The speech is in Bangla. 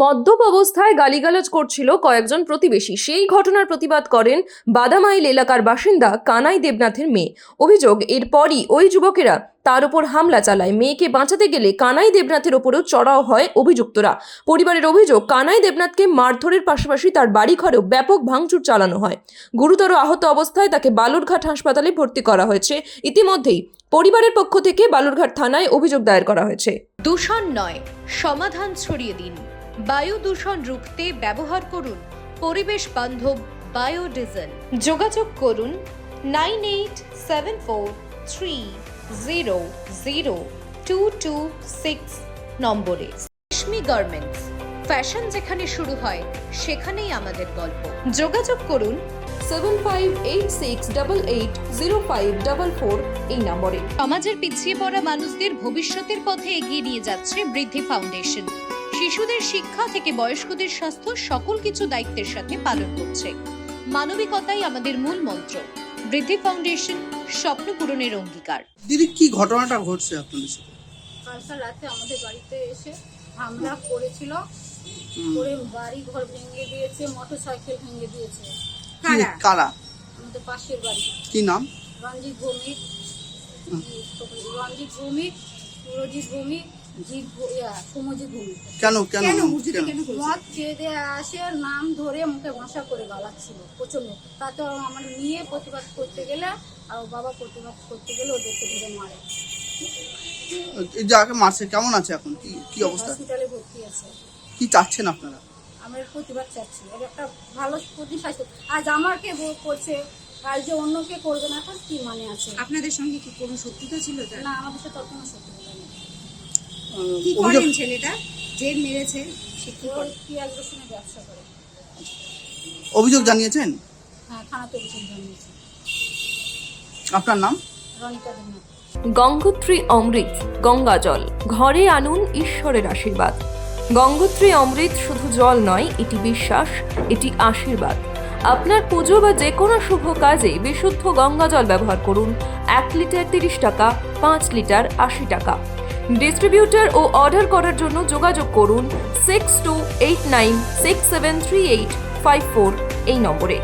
মদ্যপ অবস্থায় গালিগালাজ করছিল কয়েকজন প্রতিবেশী। সেই ঘটনার প্রতিবাদ করেন বাদামাইল এলাকার বাসিন্দা কানাই দেবনাথের মেয়ে। অভিযোগ, এরপরই ওই যুবকেরা তার উপর হামলা চালায়। মেয়েকে বাঁচাতে গেলে কানাই দেবনাথের ওপরেও চড়াও হয় অভিযুক্তরা। পরিবারের অভিযোগ, কানাই দেবনাথকে মারধরের পাশাপাশি তার বাড়িঘরেও ব্যাপক ভাঙচুর চালানো হয়। গুরুতর আহত অবস্থায় তাকে বালুরঘাট হাসপাতালে ভর্তি করা হয়েছে। ইতিমধ্যেই পরিবারের পক্ষ থেকে বালুরঘাট থানায় অভিযোগ দায়ের করা হয়েছে। দূষণ নয়, সমাধান ছড়িয়ে দিন। বায়ু দূষণ রুখতে ব্যবহার করুন। পরিবেশ বান্ধব বায়োডিজেল। যোগাযোগ করুন nine eight seven four three zero zero two two six নম্বরে। রেশমি গার্মেন্টস, ফ্যাশন যেখানে শুরু হয়, সেখানেই আমাদের গল্প। যোগাযোগ করুন seven five eight six double eight zero five double four এই নম্বরে। সমাজের পিছিয়ে পড়া মানুষদের ভবিষ্যতের পথে এগিয়ে নিয়ে যাচ্ছে বৃদ্ধি ফাউন্ডেশন। শিশুদের শিক্ষা থেকে বয়স্কদের স্বাস্থ্য সকল কিছু দায়িত্বের সাথে পালন করছে। মানবিকতাই আমাদের মূল মন্ত্র। বৃদ্ধি ফাউন্ডেশন স্বপ্ন পূরণের অঙ্গীকার। দিদি কি ঘটনাটা ঘটছে আপনাদের সাথে? কালকে রাতে আমাদের বাড়িতে এসে হামলা করেছিল। করে বাড়ি ঘর ভেঙে দিয়েছে মোটর সাইকেল ভেঙে দিয়েছে। কারা? আমাদের পাশের বাড়ি। কি নাম? রঞ্জিত ভৌমিক। রঞ্জিত ভৌমিক সুরজিৎ ভৌমিক ইয়া, কেন কেন? কেন মদ খেয়ে দিয়ে আসে নাম ধরে মুখে ভাষা করে গালাচ্ছিল প্রচণ্ড তাতে আমার নিয়ে প্রতিবাদ করতে গেলে আর বাবা প্রতিবাদ করতে গেলে ওদেরকে ধরে মারে। এই মারছে কেমন আছে এখন? কি কি অবস্থা? হসপিটালে ভর্তি আছে। কি চাচ্ছেন আপনারা? আমরা প্রতিবাদ চাচ্ছি একটা ভালো আজ আমাকে ভোগ করছে কাল যে অন্যকে করবে না তার কি মানে আছে? আপনাদের সঙ্গে কি কোনো শত্রুতা ছিল না আমাদের সাথে কোনো সত্যতা নেই। কি করেন ছেলেটা? যে মেরেছে সে কি করে? পেঁয়াজ রসুনের ব্যবসা করে? অভিযোগ জানিয়েছেন? হ্যাঁ থানাতে অভিযোগ জানিয়েছি। আপনার নাম? রনিতা দেবনাথ গঙ্গোত্রী অমৃত গঙ্গা জল ঘরে আনুন ঈশ্বরের আশীর্বাদ। গঙ্গোত্রী অমৃত শুধু জল নয় এটি বিশ্বাস এটি আশীর্বাদ। আপনার পুজো বা যে কোনো শুভ কাজে বিশুদ্ধ গঙ্গা জল ব্যবহার করুন। এক লিটার তিরিশ টাকা পাঁচ লিটার আশি টাকা। ডিস্ট্রিবিউটর ও অর্ডার করার জন্য যোগাযোগ করুন six two eight nine six seven three eight five four এই নম্বরে।